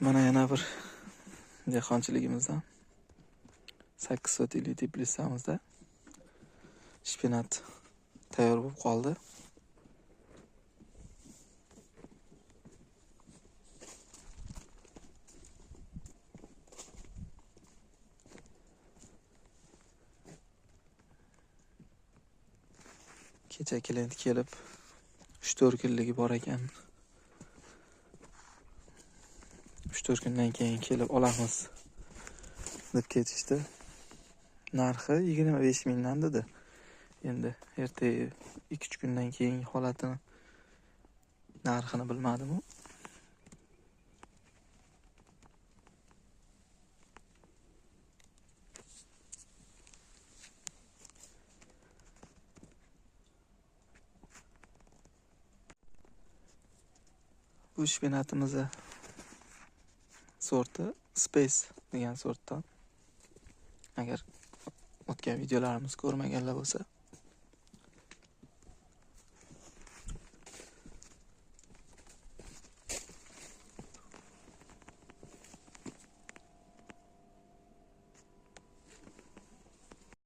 mana yana bir dehqonchiligimizdan sakkiz sotikli teplitsamizda shpinat tayyor bo'lib qoldi. Kecha klient kelib uch to'rt kunligi bor ekan. Uch to'rt kundan keyin kelib olamiz deb ketishdi. Narxi yigirma besh mingdan dedi endi ertaga ikki uch kundan keyingi holatini narxini bilmadimu? Bu shpinatimizni sorti space degan sortdan. Agar o'tgan videolarimizni ko'rmaganlar bo'lsa.